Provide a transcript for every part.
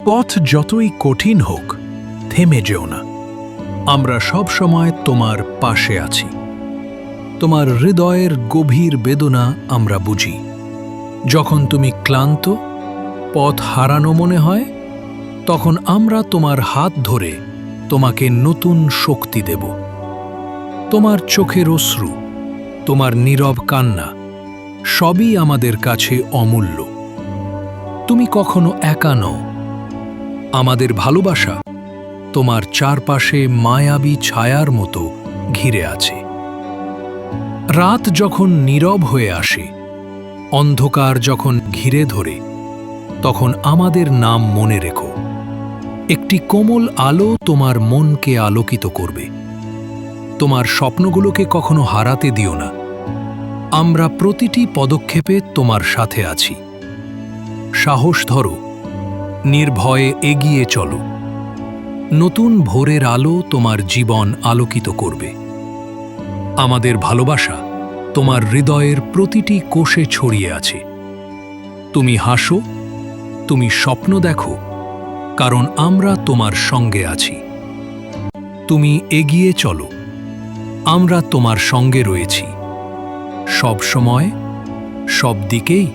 পথ যতই কঠিন হোক, থেমে যেও না। আমরা সব সময় তোমার পাশে আছি। তোমার হৃদয়ের গভীর বেদনা আমরা বুঝি। যখন তুমি ক্লান্ত, পথ হারানো মনে হয়, তখন আমরা তোমার হাত ধরে তোমাকে নতুন শক্তি দেব। তোমার চোখের অশ্রু, তোমার নীরব কান্না, সবই আমাদের কাছে অমূল্য। তুমি কখনো একা নও আমাদের ভালোবাসা তোমার চারপাশে মায়াবী ছায়ার মতো ঘিরে আছে। রাত যখন নীরব হয়ে আসে, অন্ধকার যখন ঘিরে ধরে, তখন আমাদের নাম মনে রেখো। একটি কোমল আলো তোমার মনকে আলোকিত করবে। তোমার স্বপ্নগুলোকে কখনো হারাতে দিও না। আমরা প্রতিটি পদক্ষেপে তোমার সাথে আছি। সাহস ধরো নির্ভয়ে এগিয়ে চলো। নতুন ভোরের আলো তোমার জীবন আলোকিত করবে। আমাদের ভালোবাসা তোমার হৃদয়ের প্রতিটি কোষে ছড়িয়ে আছে। তুমি হাসো, তুমি স্বপ্ন দেখো, কারণ আমরা তোমার সঙ্গে আছি। তুমি এগিয়ে চলো, আমরা তোমার সঙ্গে রয়েছি। সব সময়, সব দিকেই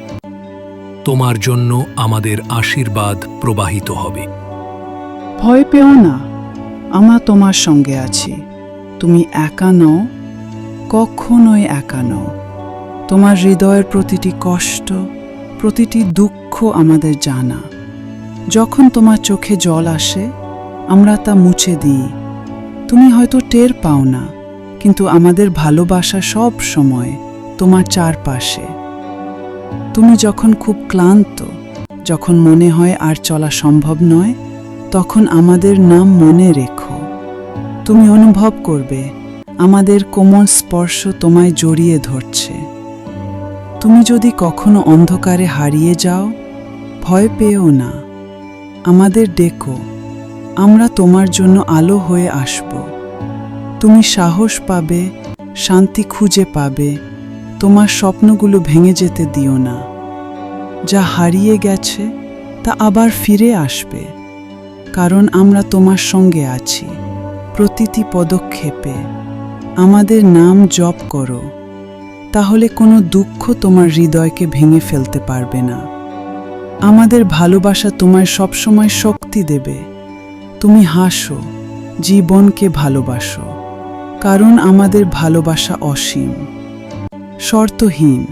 তোমার জন্য আমাদের আশীর্বাদ প্রবাহিত হবে। ভয় পেও না, আমরা তোমার সঙ্গে আছি। তুমি একা নও, কখনোই একা নও। তোমার হৃদয়ের প্রতিটি কষ্ট, প্রতিটি দুঃখ আমাদের জানা। যখন তোমার চোখে জল আসে, আমরা তা মুছে দিই। তুমি হয়তো টের পাও না, কিন্তু আমাদের ভালোবাসা সব সময় তোমার চারপাশে। তুমি যখন খুব ক্লান্ত, যখন মনে হয় আর চলা সম্ভব নয়, তখন আমাদের নাম মনে রেখো। তুমি অনুভব করবে, আমাদের কোমল স্পর্শ তোমায় জড়িয়ে ধরছে। তুমি যদি কখনো অন্ধকারে হারিয়ে যাও, ভয় পেও না। আমাদের ডেকো, আমরা তোমার জন্য আলো হয়ে আসব। তুমি সাহস পাবে, শান্তি খুঁজে পাবে। তোমার স্বপ্নগুলো ভেঙে যেতে দিও না। যা হারিয়ে গেছে, তা আবার ফিরে আসবে। কারণ আমরা তোমার সঙ্গে আছি, প্রতিটি পদক্ষেপে। আমাদের নাম জপ করো, তাহলে কোনো দুঃখ তোমার হৃদয়কে ভেঙে ফেলতে পারবে না। আমাদের ভালোবাসা তোমায় সবসময় শক্তি দেবে। তুমি হাসো, জীবনকে ভালোবাসো, কারণ আমাদের ভালোবাসা অসীম। শর্তহীন।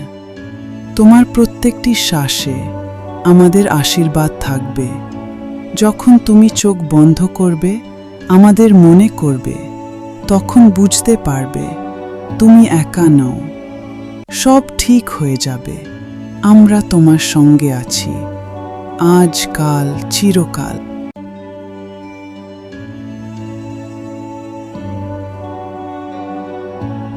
তোমার প্রত্যেকটি শ্বাসে আমাদের আশীর্বাদ থাকবে। যখন তুমি চোখ বন্ধ করবে, আমাদের মনে করবে, তখন বুঝতে পারবে, তুমি একা নও। সব ঠিক হয়ে যাবে। আমরা তোমার সঙ্গে আছি। আজ কাল, চিরকাল।